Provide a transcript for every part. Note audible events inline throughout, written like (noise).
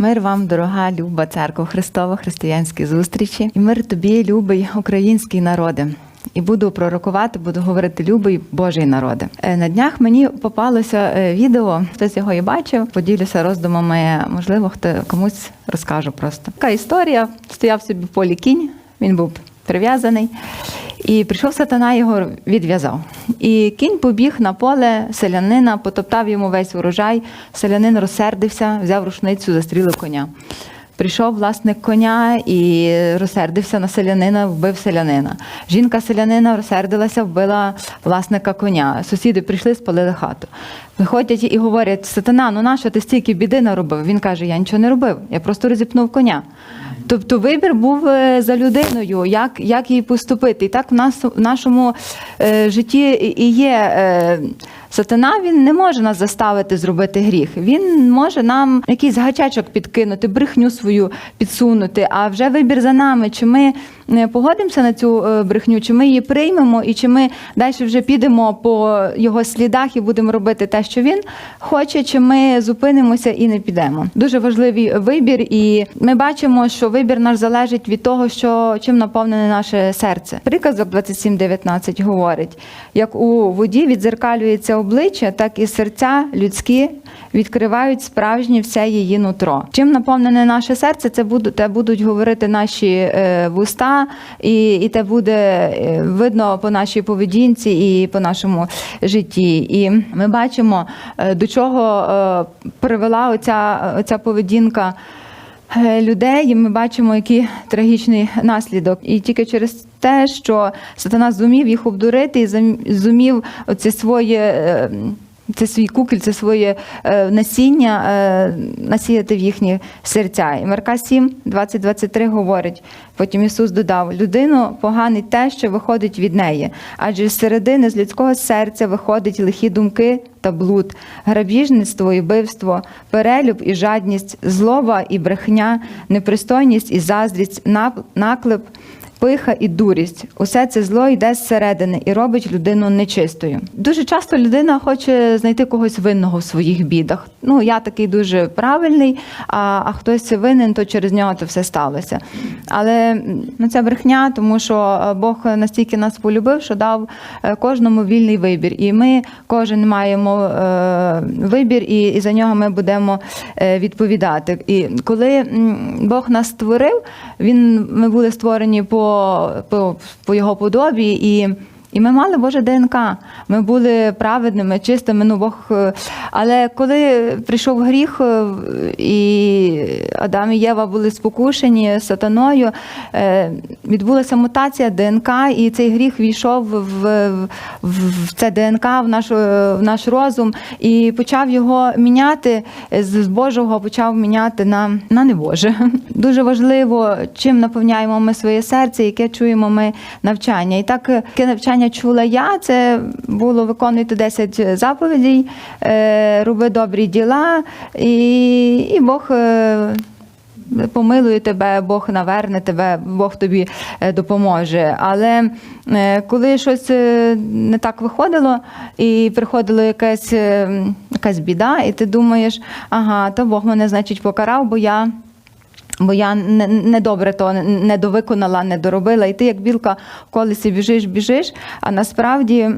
Мир вам, дорога, люба церква Христова, християнські зустрічі. І мир тобі, любий український народи. І буду пророкувати, буду говорити любий Божий народи. Е, На днях мені попалося е, відео, хтось його і бачив. Поділюся роздумами. Можливо, хто комусь розкажу просто. Така історія. Стояв собі в полі кінь, він був прив'язаний. І прийшов сатана, його відв'язав. І кінь побіг на поле селянина, потоптав йому весь урожай. Селянин розсердився, взяв рушницю, застрілив коня. Прийшов власник коня і розсердився на селянина, вбив селянина. Жінка селянина розсердилася, вбила власника коня. Сусіди прийшли, спалили хату. Виходять і говорять: Сатана, ну нащо ти стільки біди наробив? Він каже: Я нічого не робив, я просто розіпнув коня. Тобто вибір був е, за людиною, як, як їй поступити. І так в нас в нашому е, житті і- є. Е, Сатана він не може нас заставити зробити гріх. Він може нам якийсь гачечок підкинути, брехню свою підсунути. А вже вибір за нами. Чи ми погодимося на цю е, брехню, чи ми її приймемо, і чи ми далі вже підемо по його слідах і будемо робити те, що він хоче, чи ми зупинимося і не підемо. Дуже важливий вибір, і ми бачимо, що вибір наш залежить від того, що чим наповнене наше серце. Приказок 27.19 говорить: як у воді відзеркалюється обличчя, так і серця людські відкривають справжнє все її нутро. Чим наповнене наше серце, це будуть те будуть говорити наші е, і, і те буде е, видно по нашій поведінці і по нашому житті. І ми бачимо, е, до чого е, привела оця, оця поведінка. Людей, і ми бачимо, який трагічний наслідок. І тільки через те, що сатана зумів їх обдурити і зумів оце своє. Це свій кукіль, це своє е, насіння е, насіяти в їхні серця. І Марка 7, 20, 23 говорить. Потім Ісус додав: людину поганить те, що виходить від неї, адже з середини з людського серця виходить лихі думки та блуд, грабіжництво і вбивство, перелюб і жадність, злоба і брехня, непристойність і заздрість, наклеп. Пиха і дурість усе це зло йде зсередини і робить людину нечистою. Дуже часто людина хоче знайти когось винного в своїх бідах. Ну я такий дуже правильний, а, а хтось винен, то через нього то все сталося. Але ну, це брехня, тому що Бог настільки нас полюбив, що дав е, кожному вільний вибір. І ми кожен маємо е, вибір, і, і за нього ми будемо е, відповідати. І коли Бог нас створив, він ми були створені по, по, по його подобі і. І ми мали Боже ДНК. Ми були праведними, чистими. Ну Бог. е, Але коли прийшов гріх, е, і Адам і Єва були спокушені сатаною, е, відбулася мутація ДНК, і цей гріх війшов в, в, це ДНК, в наш, в наш розум, і почав його міняти з Божого, почав міняти на, на небоже. (laughs) Дуже важливо, чим наповняємо ми своє серце, яке чуємо ми навчання. І так, е, яке чула я, це було виконуйте 10 заповідей, е, роби добрі діла, і, і Бог. е, Помилує тебе, Бог наверне тебе, Бог тобі е, допоможе. Але е, коли щось е, не так виходило, і приходила якась, е, якась біда, і ти думаєш, ага, то Бог мене, значить, покарав, бо я. Бо я не, добре то не довиконала, не доробила. І ти, як білка в колесі біжиш, біжиш, а насправді.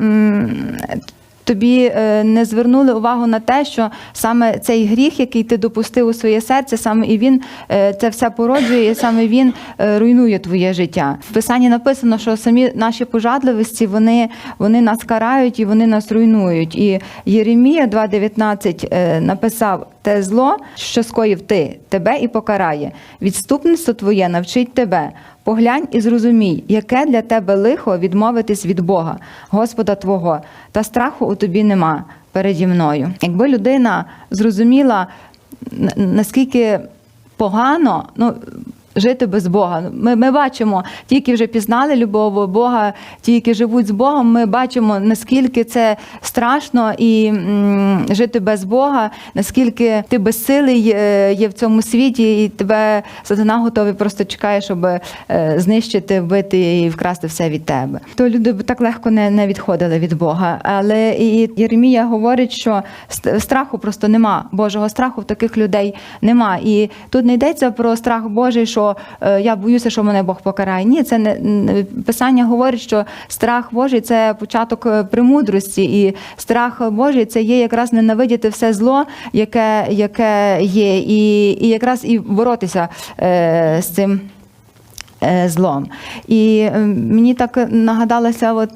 Тобі е, не звернули увагу на те, що саме цей гріх, який ти допустив у своє серце, саме і він е, це все породжує, і саме він е, руйнує твоє життя. В писанні написано, що самі наші пожадливості вони, вони нас карають і вони нас руйнують. І Єремія 2.19 е, написав: те зло, що скоїв ти, тебе і покарає. Відступництво твоє навчить тебе. Поглянь і зрозумій, яке для тебе лихо відмовитись від Бога, Господа Твого, та страху у тобі нема переді мною. Якби людина зрозуміла, наскільки погано, ну жити без Бога. Ми, ми бачимо, ті, які вже пізнали любов Бога, ті, які живуть з Богом, ми бачимо, наскільки це страшно і м, жити без Бога, наскільки ти безсилий є в цьому світі, і тебе сатана готовий просто чекає, щоб е, знищити, вбити і вкрасти все від тебе. То люди б так легко не, не відходили від Бога. Але і Єремія говорить, що ст- страху просто нема. Божого страху в таких людей нема. І тут не йдеться про страх Божий, що е, я боюся, що мене Бог покарає. Ні, це не писання говорить, що страх Божий це початок е, премудрості, і страх Божий це є якраз ненавидіти все зло, яке, яке є, і, і якраз і боротися е, з цим злом. І е, мені так нагадалася от,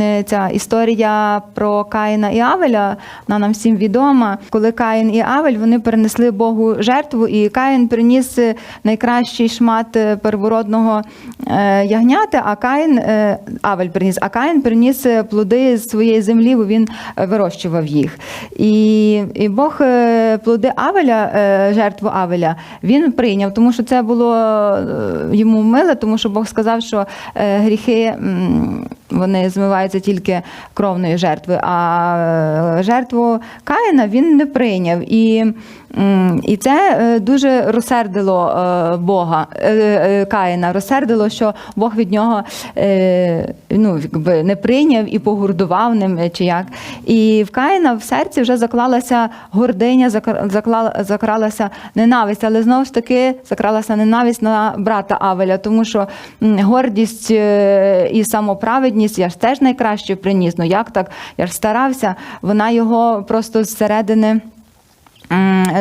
е, ця історія про Каїна і Авеля, вона нам всім відома. Коли Каїн і Авель вони принесли Богу жертву, і Каїн приніс е, найкращий шмат е, первородного е, ягняти, а Каїн, е, Авель приніс, а Каїн приніс е, плоди з своєї землі, бо він е, вирощував їх. І, і Бог е, плоди Авеля, е, жертву Авеля, він прийняв, тому що це було е, йому миле, тому що Бог сказав, що е, гріхи вони змиваються тільки кровною жертвою, а е, жертву Каїна він не прийняв. І, і це е, дуже розсердило е, Бога Каїна, розсердило, що Бог від нього ну, якби не прийняв і погурдував ним чи як. І в Каїна в серці вже заклалася гординя, заклала- закралася ненависть, але знову ж таки закралася ненависть на брата Авеля, тому що гордість і самоправедність я ж теж найкраще приніс. Ну як так? Я ж старався, вона його просто зсередини.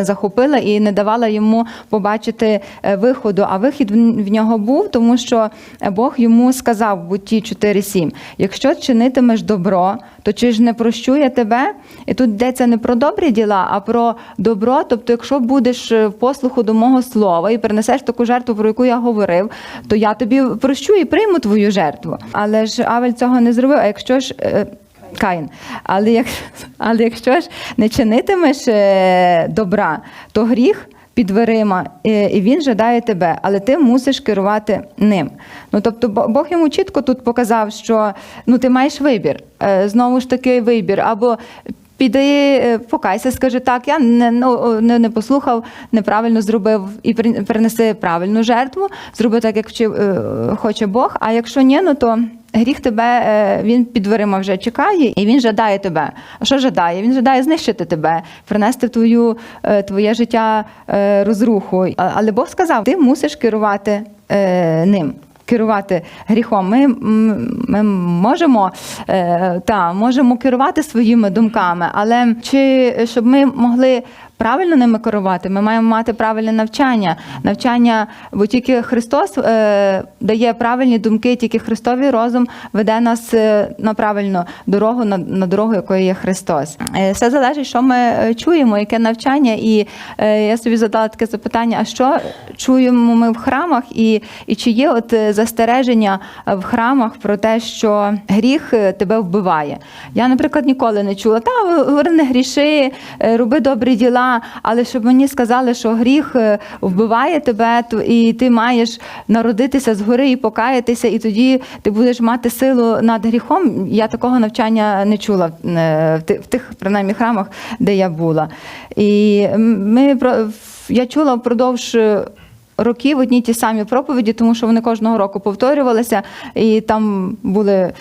Захопила і не давала йому побачити е, виходу. А вихід в нього був, тому що Бог йому сказав в Бутті 4.7, якщо чинитимеш добро, то чи ж не прощу я тебе? І тут йдеться не про добрі діла, а про добро. Тобто, якщо будеш е, в послуху до мого слова і принесеш таку жертву, про яку я говорив, то я тобі прощу і прийму твою жертву. Але ж Авель цього не зробив. А якщо ж е, Каїн. Але, як, (laughs) але якщо ж не чинитимеш е, добра, то гріх під дверима, е, і він жадає тебе, але ти мусиш керувати ним. Ну тобто, Бог йому чітко тут показав, що ну ти маєш вибір. Е, Знову ж таки, вибір або. Піди, е, покайся, скажи так, я не, ну, не, не послухав, неправильно зробив і при- принеси правильну жертву, зроби так, як вчив, е, хоче Бог. А якщо ні, ну то гріх тебе е, він під дверима вже чекає, і він жадає тебе. А що жадає? Він жадає знищити тебе, принести твою твоє життя розруху. Але Бог сказав: ти мусиш керувати ним. Керувати гріхом. Ми, ми можемо, е, та, можемо керувати своїми думками, але чи щоб ми могли правильно ними керувати, ми маємо мати правильне навчання. Навчання, бо тільки Христос е, дає правильні думки, тільки Христовий розум веде нас е, на правильну дорогу, на, на дорогу, якою є Христос. Е, все залежить, що ми е, чуємо, яке навчання. І е, я собі задала таке запитання: а що чуємо ми в храмах, і, і чи є от е, застереження в храмах про те, що гріх тебе вбиває? Я, наприклад, ніколи не чула. Та говори, не гріши, роби добрі діла, але щоб мені сказали, що гріх е, вбиває тебе, і ти маєш народитися згори і покаятися, і тоді ти будеш мати силу над гріхом. Я такого навчання не чула е, в тих принаймні храмах, де я була. І ми я чула впродовж. е, Років одні ті самі проповіді, тому що вони кожного року повторювалися, і там були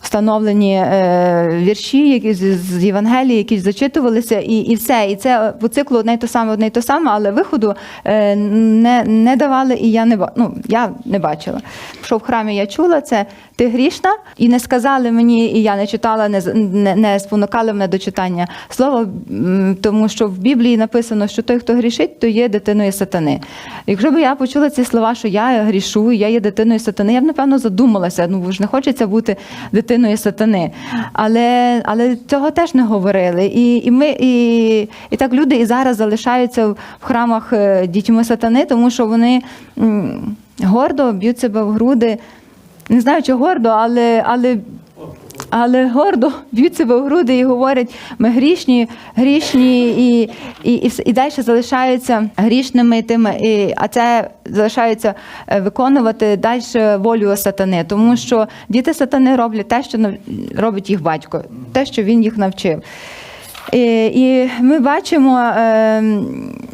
встановлені е, вірші, які з, Євангелії, які зачитувалися, і, і все. І це по циклу одне й те саме, одне й те саме, але виходу е, не, не давали, і я не ну, я не бачила. Що в храмі я чула, це ти грішна, і не сказали мені, і я не читала, не, не, не спонукали мене до читання слова, тому що в Біблії написано, що той, хто грішить, то є дитиною сатани. Якщо б я почула ці слова, що я грішу, я є дитиною сатани, я б напевно задумалася. Ну ж не хочеться бути дитиною сатани. Але, але цього теж не говорили. І, і ми і, і так люди і зараз залишаються в храмах е, дітьми сатани, тому що вони гордо б'ють себе в груди. Не знаю, чи гордо, але, але але гордо б'ють себе в груди і говорять, ми грішні, грішні, і, і, і, і далі залишаються грішними тими, і, а це залишаються е, виконувати далі волю сатани, тому що діти сатани роблять те, що робить їх батько, те, що він їх навчив. І, ми бачимо, е,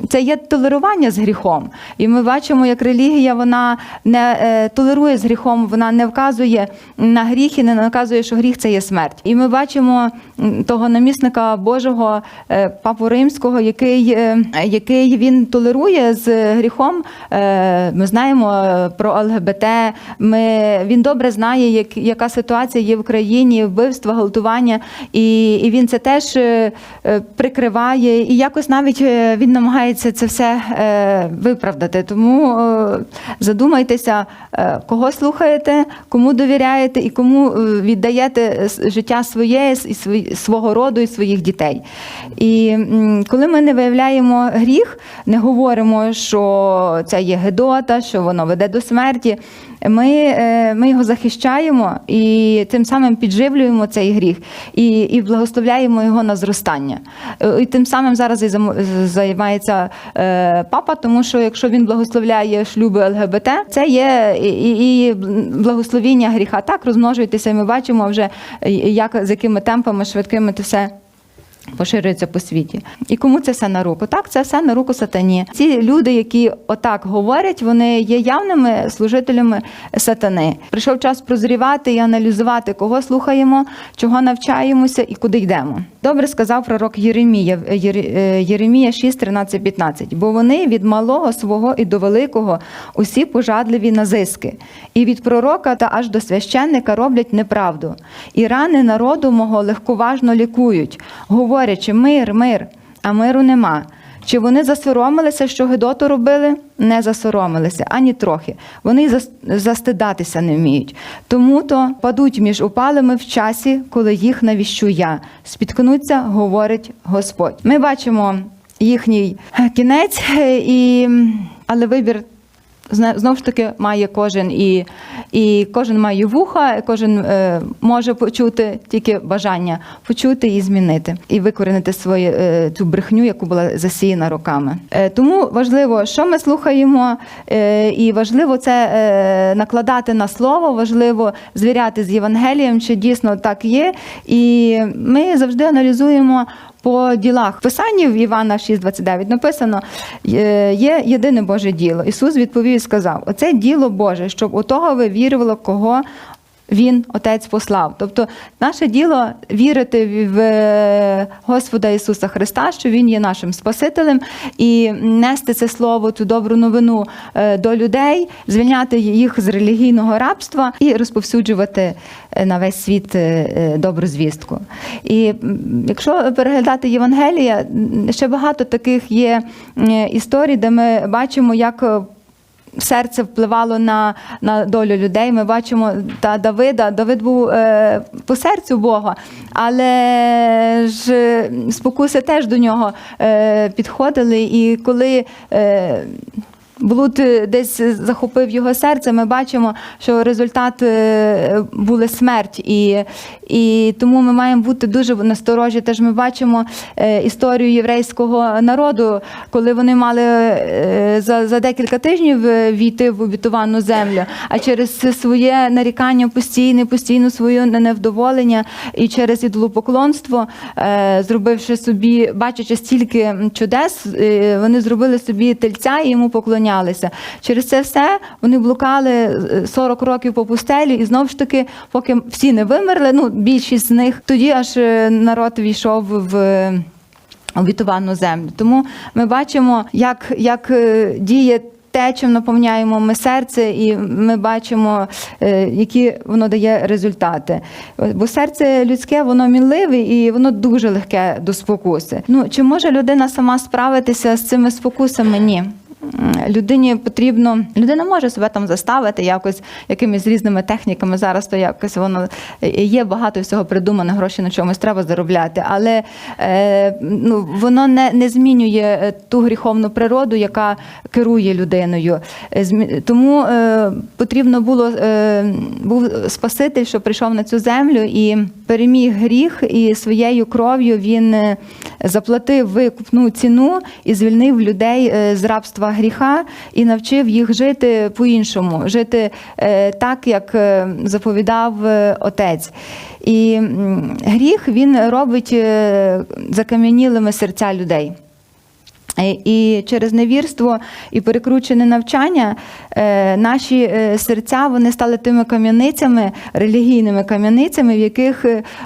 це є толерування з гріхом. І ми бачимо, як релігія вона не е, толерує з гріхом, вона не вказує на гріх і не наказує, що гріх це є смерть. І ми бачимо того намісника Божого е, папу римського, який, е, який він толерує з гріхом. Ми знаємо про ЛГБТ. Ми, він добре знає, як, яка ситуація є в країні, вбивства, гвалтування, і, і він це теж прикриває. І якось навіть е, він намагається це все е, виправдати. Тому е, задумайтеся, е, кого слухаєте, кому довіряєте і кому е, віддаєте життя своє і свого роду і своїх дітей. І коли ми не виявляємо гріх, не говоримо, що це є гедота, що воно веде до смерті. Ми, е, ми його захищаємо і тим самим підживлюємо цей гріх і, і благословляємо його на зростання. Е, І тим самим зараз і займається е, папа, тому що якщо він благословляє шлюби ЛГБТ, це є і, і, благословіння гріха. Так розмножуйтеся. і Ми бачимо вже як з якими темпами швидкими це все поширюється по світі. І кому це все на руку? Так, це все на руку сатані. Ці люди, які отак говорять, вони є явними служителями сатани. Прийшов час прозрівати і аналізувати, кого слухаємо, чого навчаємося і куди йдемо. Добре сказав пророк Єремія, Єре- е, Єремія 6, 13, 15. Бо вони від малого свого і до великого усі пожадливі на зиски, і від пророка та аж до священника роблять неправду, і рани народу мого легковажно лікують, говорячи мир, мир, а миру нема. Чи вони засоромилися, що Гедоту робили? Не засоромилися ані трохи. Вони застидатися не вміють. Тому то падуть між упалими в часі, коли їх навіщу я. Спіткнуться, говорить Господь. Ми бачимо їхній кінець, е, і... але вибір Знову ж таки має кожен і, і кожен має вуха, кожен е, може почути тільки бажання почути і змінити, і викорінити свою е, цю брехню, яку була засіяна роками. Е, тому важливо, що ми слухаємо, е, і важливо це е, накладати на слово, важливо звіряти з Євангелієм, чи дійсно так є. І ми завжди аналізуємо по ділах. В Писанні в Івана 6,29 написано: «Є- єдине Боже діло. Ісус відповів і сказав: Оце діло Боже, щоб у того ви вірували, кого. Він Отець послав. Тобто, наше діло вірити в- е, Господа Ісуса Христа, що Він є нашим Спасителем, і нести це слово, цю добру новину е, до людей, звільняти їх з релігійного рабства і розповсюджувати е, на весь світ добру звістку. І якщо переглядати Євангелія, ще багато таких є історій, де ми бачимо, як серце впливало на, на долю людей. Ми бачимо та Давида. Давид був е, по серцю Бога, але ж спокуси теж до нього е, підходили. І коли е, Блуд е, десь захопив його серце. Ми бачимо, що результат е, були смерть, і, і тому ми маємо бути дуже насторожі. Теж ми бачимо е, історію єврейського народу, коли вони мали за, за декілька тижнів війти в обітовану землю, а через своє нарікання постійне, постійно своє невдоволення і через ідолопоклонство, зробивши собі, бачачи стільки чудес, вони зробили собі тельця і йому поклонялися. Через це все вони блукали е, 40 років по пустелі, і знову ж таки, поки всі не вимерли, ну більшість з них, тоді аж е, народ війшов в обітовану землю. Тому ми бачимо, як, як е, діє. Те, чим наповняємо ми серце, і ми бачимо, е, які воно дає результати. Бо серце людське, воно мінливе і воно дуже легке до спокуси. Ну чи може людина сама справитися з цими спокусами? Ні. Людині потрібно, людина може себе там заставити якось якимись різними техніками. Зараз то якось воно е, є багато всього придумано, гроші на чомусь треба заробляти, але е, ну, воно не, не змінює е, ту гріховну природу, яка керує людиною. Е, Тому е, потрібно було е, був Спаситель, що прийшов на цю землю і переміг гріх, і своєю кров'ю він е, заплатив викупну ціну і звільнив людей е, з рабства гріха і навчив їх жити по-іншому, жити е, так, як е, заповідав е, отець. І гріх він робить закам'янілими серця людей. Е, І через невірство і перекручене навчання е, наші е, серця вони стали тими кам'яницями, релігійними кам'яницями, в яких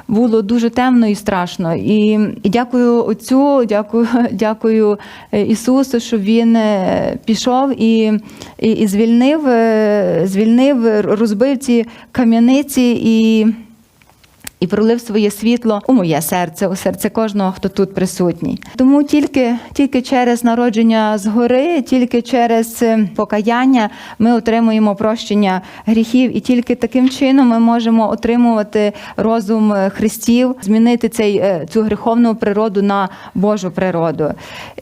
було дуже темно і страшно. І, і дякую Отцю, дякую, (laughs) дякую Ісусу, що Він пішов і, і, і звільнив, звільнив, розбив ці кам'яниці і. І пролив своє світло у моє серце, у серце кожного, хто тут присутній. Тому тільки, тільки через народження згори, тільки через е, покаяння ми отримуємо прощення гріхів, і тільки таким чином ми можемо отримувати розум е, Христів, змінити цей, е, цю гріховну природу на Божу природу.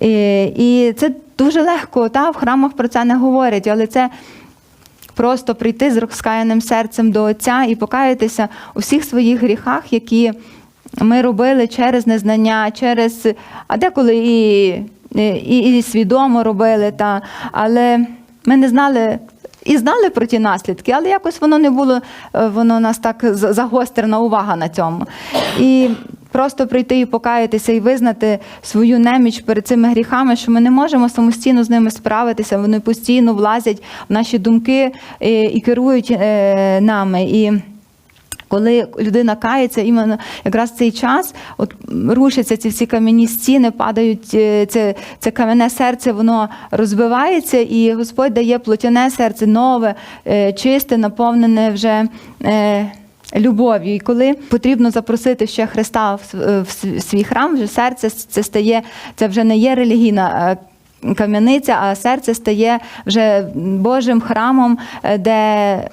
І, і це дуже легко. Та в храмах про це не говорять, але це просто прийти з розкаяним серцем до Отця і покаятися у всіх своїх гріхах, які ми робили через незнання, через а деколи і, і, і свідомо робили, та, але ми не знали. І знали про ті наслідки, але якось воно не було, е, воно нас так загострена увага на цьому. І просто прийти і покаятися і визнати свою неміч перед цими гріхами, що ми не можемо самостійно з ними справитися. Вони постійно влазять в наші думки е, і керують е, нами. І коли людина кається, іменно якраз цей час от рушаться ці всі кам'яні стіни, падають е, це, це кам'яне серце, воно розбивається, і Господь дає плотяне серце, нове, чисте, наповнене вже. Е, Любов'ю, і коли потрібно запросити ще Христа в в свій храм, вже серце це стає, це вже не є релігійна е, кам'яниця, а серце стає вже Божим храмом, е, де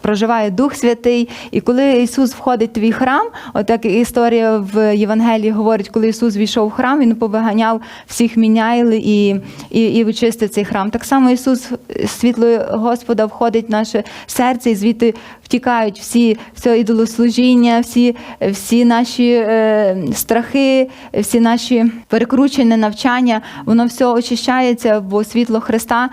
проживає Дух Святий. І коли Ісус входить в твій храм, от як історія в Євангелії говорить, коли Ісус війшов в храм, Він повиганяв всіх міняйли і, і, і вичистив цей храм. Так само Ісус, світло Господа, входить в наше серце, і звідти втікають всі все ідолослужіння, всі, всі наші е, страхи, всі наші перекручені навчання. Воно все очищається, бо світло Христа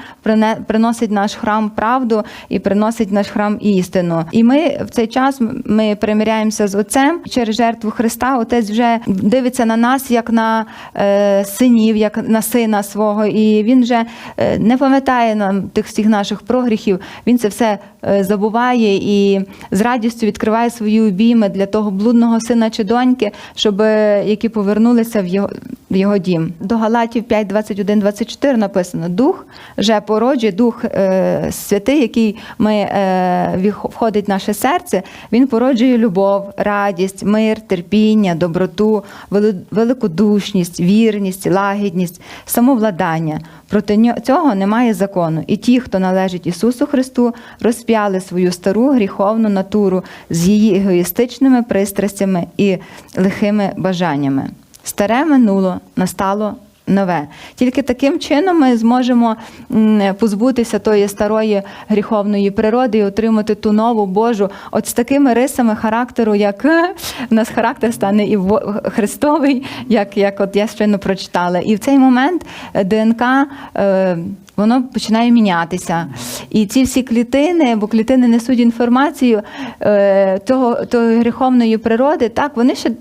приносить наш храм правду і приносить наш храм істину. І ми в цей час ми примиряємося з Отцем через жертву Христа. Отець вже дивиться на нас як на е, синів, як на сина свого, і він вже е, не пам'ятає нам тих всіх наших прогріхів. Він це все е, забуває і з радістю відкриває свої обійми для того блудного сина чи доньки, щоб е, які повернулися в його, в його дім. До Галатів 5, 21, 24 написано: Дух же породжує, Дух е, Святий, який ми е, входить в наше серце, він породжує любов, радість, мир, терпіння, доброту, великодушність, вірність, лагідність, самовладання. Проти цього немає закону. І ті, хто належить Ісусу Христу, розп'яли свою стару гріховну натуру з її егоїстичними пристрастями і лихими бажаннями. Старе минуло, настало нове. Тільки таким чином ми зможемо позбутися тої старої гріховної природи і отримати ту нову Божу, от з такими рисами характеру, як е, в нас характер стане і Христовий, як, як от я щойно прочитала. І в цей момент е, ДНК. Е, Воно починає мінятися. І ці всі клітини, бо клітини несуть інформацію того, тої гріховної природи, так, вони ще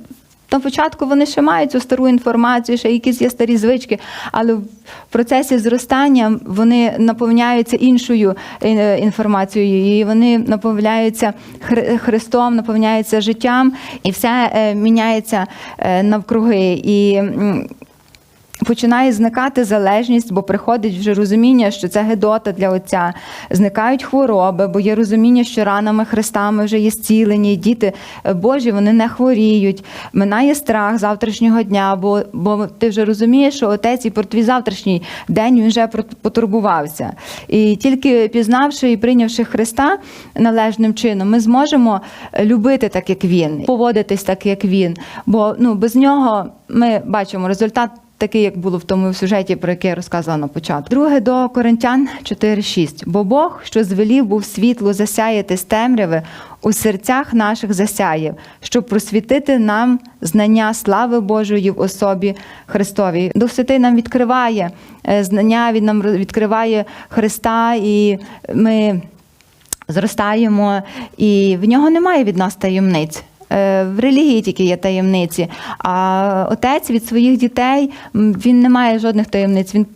на початку вони ще мають цю стару інформацію, ще якісь є старі звички, але в процесі зростання вони наповняються іншою е, інформацією, і вони наповняються Хри- Христом, наповняються життям, і все е, міняється е, навкруги. І Починає зникати залежність, бо приходить вже розуміння, що це гедота для отця. Зникають хвороби, бо є розуміння, що ранами Христами вже є зцілені. Діти е, Божі вони не хворіють. Минає страх завтрашнього дня, бо, бо ти вже розумієш, що отець і про твій завтрашній день він вже потурбувався. І тільки пізнавши і прийнявши Христа належним чином, ми зможемо е, любити так, як він, поводитись так, як він. Бо ну без нього ми бачимо результат. Такий, як було в тому сюжеті, про який я розказувала на початку. Друге до Коринтян 4.6. Бо Бог, що звелів був світло засяяти з темряви, у серцях наших засяяв, щоб просвітити нам знання слави Божої в особі Христовій. Дух Святий нам відкриває е, знання, він нам відкриває Христа, і ми зростаємо, і в нього немає від нас таємниць. Е, В релігії тільки є таємниці, а отець від своїх дітей він не має жодних таємниць. Він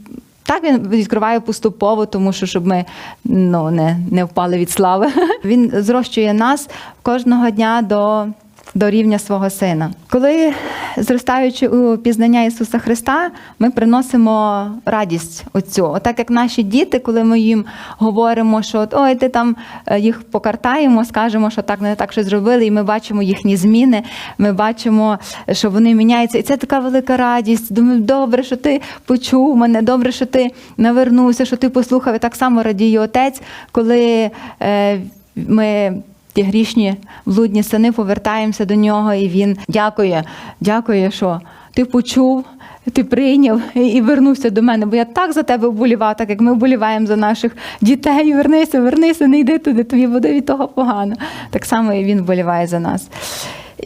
так він відкриває поступово, тому що щоб ми ну, не, не впали від слави. (laughs) Він зрощує нас кожного дня до, до рівня свого сина. Коли зростаючи у пізнання Ісуса Христа, ми приносимо радість оцю. Отак як наші діти, коли ми їм говоримо, що от, ой, ти там е, їх покартаємо, скажемо, що так не так що зробили, і ми бачимо їхні зміни, ми бачимо, що вони міняються. І це така велика радість. Думаю, добре, що ти почув мене, добре, що ти навернувся, що ти послухав. І так само радіє отець, коли е, ми. Ті грішні блудні сини повертаємося до нього, і він дякує, дякує, що ти почув, ти прийняв і, вернувся до мене. Бо я так за тебе вболівав, так як ми вболіваємо за наших дітей. Вернися, вернися, не йди туди, тобі буде від того погано. Так само і він вболіває за нас.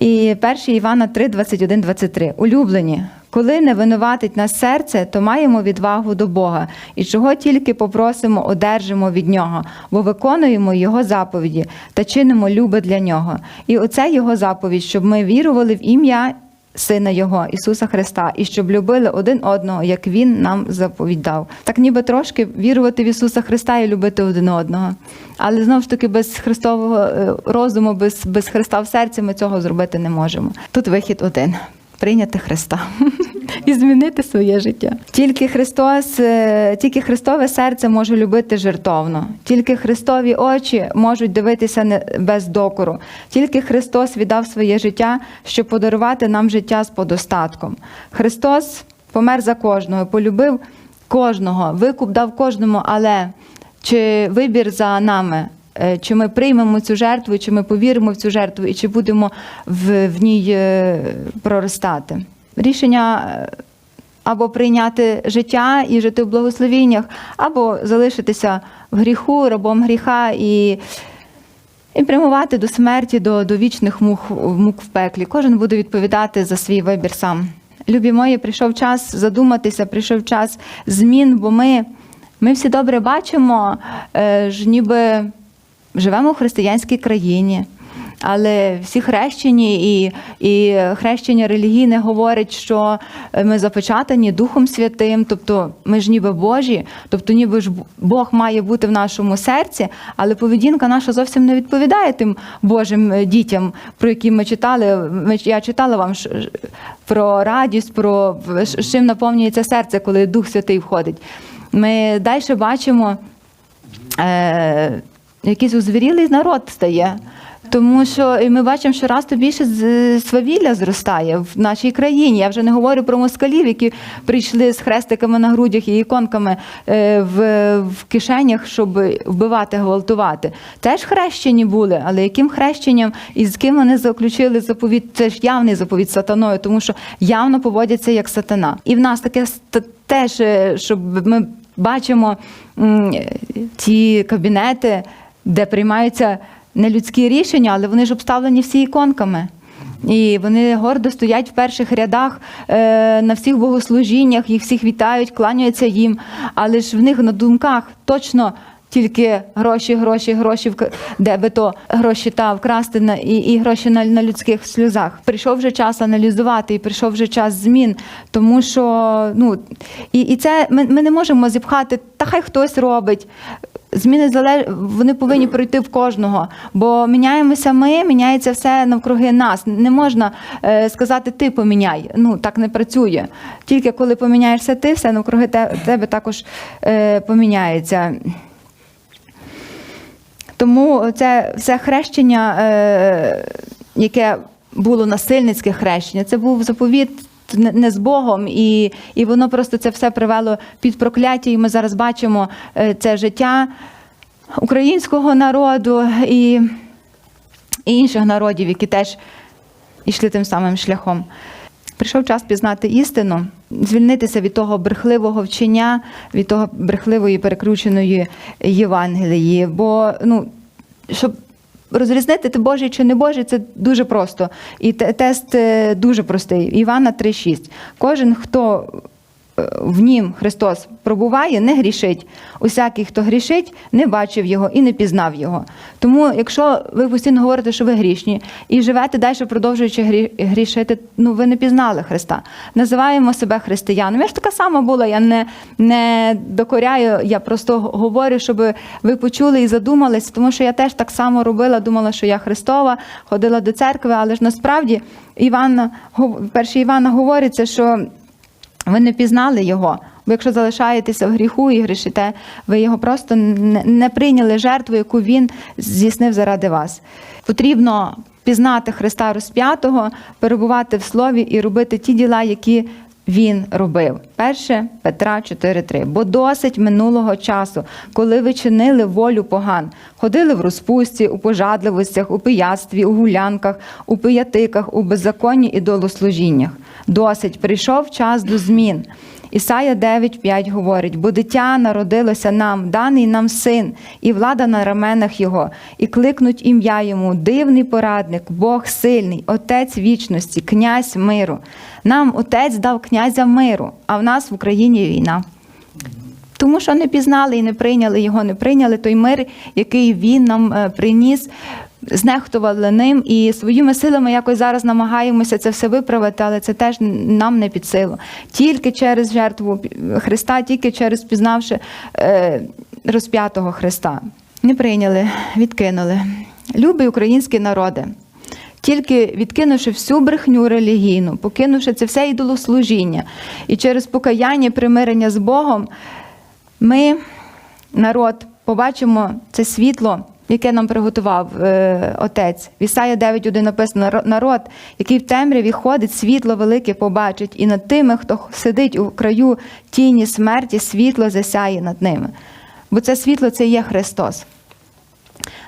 І 1 Івана 3, 21, 23. Улюблені, коли не винуватить нас серце, то маємо відвагу до Бога, і чого тільки попросимо, одержимо від нього, бо виконуємо Його заповіді та чинимо любе для нього. І оце Його заповідь, щоб ми вірували в ім'я Сина Його, Ісуса Христа, і щоб любили один одного, як Він нам заповідав. Так ніби трошки вірувати в Ісуса Христа і любити один одного. Але знову ж таки, без Христового е, розуму, без, без Христа в серці ми цього зробити не можемо. Тут вихід один. Прийняти Христа (laughs) і змінити своє життя. Тільки Христос, е, тільки Христове серце може любити жертовно. Тільки Христові очі можуть дивитися без докору. Тільки Христос віддав своє життя, щоб подарувати нам життя з подостатком. Христос помер за кожного, полюбив кожного, викуп дав кожному, але чи вибір за нами? Е, Чи ми приймемо цю жертву, чи ми повіримо в цю жертву, і чи будемо в, в ній е, проростати? Рішення е, або прийняти життя і жити в благословіннях, або залишитися в гріху, рабом гріха і, і прямувати до смерті, до, до вічних мук, мук в пеклі. Кожен буде відповідати за свій вибір сам. Любі мої, прийшов час задуматися, прийшов час змін, бо ми, ми всі добре бачимо, е, ж ніби живемо в християнській країні. Але всі хрещені і, і хрещення релігійне говорить, що ми запечатані Духом Святим, тобто ми ж ніби Божі, тобто ніби ж Бог має бути в нашому серці, але поведінка наша зовсім не відповідає тим Божим е, дітям, про які ми читали. Я читала вам про радість, про чим наповнюється серце, коли Дух Святий входить. Ми далі бачимо е, якийсь узвірілий народ стає. Тому що ми бачимо, що раз то більше свавілля зростає в нашій країні. Я вже не говорю про москалів, які прийшли з хрестиками на грудях і іконками е, в, в кишенях, щоб вбивати, гвалтувати. Теж хрещені були, але яким хрещенням і з ким вони заключили заповіт? Це ж явний заповіт сатаною, тому що явно поводяться як сатана. І в нас таке теж, е, щоб ми бачимо ті кабінети, де приймаються нелюдські рішення, але вони ж обставлені всі іконками. І вони гордо стоять в перших рядах е, на всіх богослужіннях, їх всіх вітають, кланяються їм. Але ж в них на думках точно тільки гроші, гроші, гроші, де би то гроші та вкрасти на і, і гроші на, на людських сльозах. Прийшов вже час аналізувати, і прийшов вже час змін, тому що ну і, і це ми, ми не можемо зіпхати, та хай хтось робить. Зміни залеж... вони повинні пройти в кожного, бо міняємося ми, міняється все навкруги нас. Не можна е, сказати ти поміняй. Ну так не працює. Тільки коли поміняєшся ти, все навкруги те- тебе також е, поміняється. Тому це все хрещення, е, яке було насильницьке хрещення, це був заповіт не з Богом, і, і воно просто це все привело під прокляття. І ми зараз бачимо е, це життя українського народу і, і інших народів, які теж йшли тим самим шляхом. Прийшов час пізнати істину, звільнитися від того брехливого вчення, від того брехливої перекрученої Євангелії. Бо ну, щоб розрізнити ти Божий чи не Божий, це дуже просто. І тест е, дуже простий. Івана 3,6. Кожен, хто в нім Христос пробуває, не грішить. Усякий, хто грішить, не бачив його і не пізнав його. Тому, якщо ви постійно говорите, що ви грішні, і живете далі, продовжуючи грішити, ну ви не пізнали Христа. Називаємо себе християнами. Я ж така сама була, я не, не докоряю, я просто говорю, щоб ви почули і задумались, тому що я теж так само робила, думала, що я Христова, ходила до церкви, але ж насправді Івана, перший Івана говориться, що ви не пізнали його. Бо якщо залишаєтеся в гріху і грішите, ви його просто не прийняли жертву, яку він здійснив заради вас. Потрібно пізнати Христа розп'ятого, перебувати в слові і робити ті діла, які він робив. Перше Петра 4.3. Бо досить минулого часу, коли ви чинили волю поган, ходили в розпусті, у пожадливостях, у пияцтві, у гулянках, у пиятиках, у беззаконні і долослужіннях. Досить прийшов час до змін. Ісая 9.5 говорить: бо дитя народилося нам, даний нам син, і влада на раменах його, і кликнуть ім'я йому, дивний порадник, Бог сильний, Отець вічності, князь миру. Нам Отець дав князя миру, а в нас в Україні війна. Тому що не пізнали і не прийняли його, не прийняли той мир, який він нам е, приніс, знехтували ним і своїми силами якось зараз намагаємося це все виправити, але це теж нам не під силу. Тільки через жертву Христа, тільки через пізнавши е, розп'ятого Христа. Не прийняли, відкинули. Любий український народи. Тільки відкинувши всю брехню релігійну, покинувши це все ідолослужіння, і через покаяння, примирення з Богом, ми, народ, побачимо це світло, яке нам приготував е, Отець. В Ісая 9.1 написано народ, який в темряві ходить, світло велике побачить, і над тими, хто сидить у краю тіні смерті, світло засяє над ними. Бо це світло це є Христос.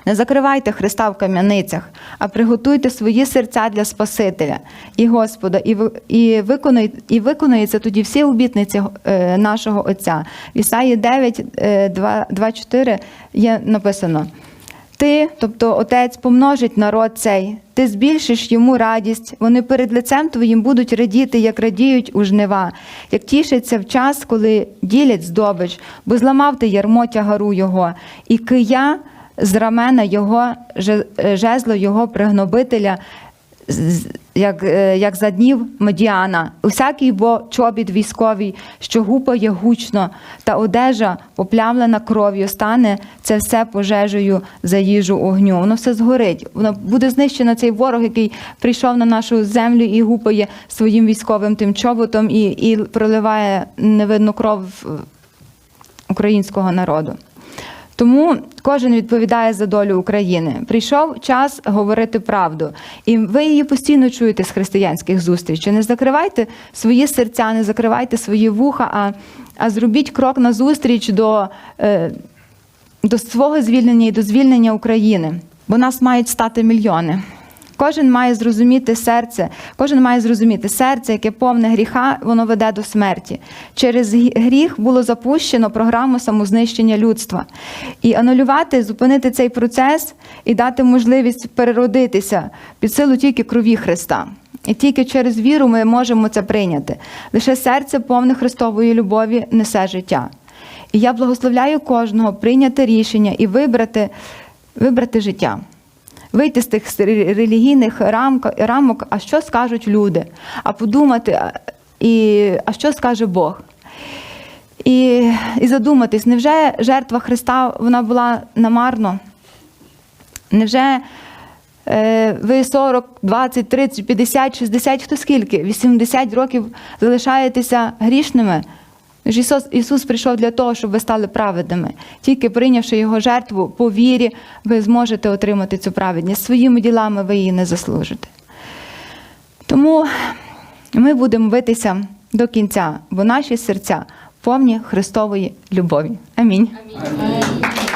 Не закривайте Христа в кам'яницях, а приготуйте свої серця для Спасителя і Господа, і, і, виконуй, і виконується тоді всі обітниці е, нашого Отця. В Ісаї 9, е, 2, 2,4 є написано. Ти, тобто Отець, помножить народ цей, ти збільшиш йому радість, вони перед лицем твоїм будуть радіти, як радіють у жнива, як тішиться в час, коли ділять здобич, бо зламав ти ярмо тягару його, і кия з рамена його, е, жезло його пригнобителя, як, е, як за днів Медіана, усякий бо чобіт військовий, що гупає гучно, та одежа поплямлена кров'ю стане, це все пожежею за їжу огню. Воно все згорить. Воно буде знищено цей ворог, який прийшов на нашу землю і гупає своїм військовим тим чоботом і, і проливає невидну кров українського народу. Тому кожен відповідає за долю України. Прийшов час говорити правду, і ви її постійно чуєте з християнських зустрічей. Не закривайте свої серця, не закривайте свої вуха, а, а зробіть крок назустріч до, е, до свого звільнення і до звільнення України. Бо нас мають стати мільйони. Кожен має зрозуміти серце, кожен має зрозуміти серце, яке повне гріха, воно веде до смерті. Через гріх було запущено програму самознищення людства. І анулювати, зупинити цей процес і дати можливість переродитися під силу тільки крові Христа. І тільки через віру ми можемо це прийняти. Лише серце повне Христової любові несе життя. І я благословляю кожного прийняти рішення і вибрати, вибрати життя. Вийти з тих релігійних рамок, рамок, а що скажуть люди, а подумати, і, а що скаже Бог. І, і задуматись, невже жертва Христа вона була намарно? Невже е, ви 40, 20, 30, 50, 60, хто скільки? 80 років залишаєтеся грішними? Ісус, Ісус прийшов для того, щоб ви стали праведними. Тільки прийнявши Його жертву по вірі, ви зможете отримати цю праведність. Своїми ділами ви її не заслужите. Тому ми будемо битися до кінця, бо наші серця повні Христової любові. Амінь. Амінь.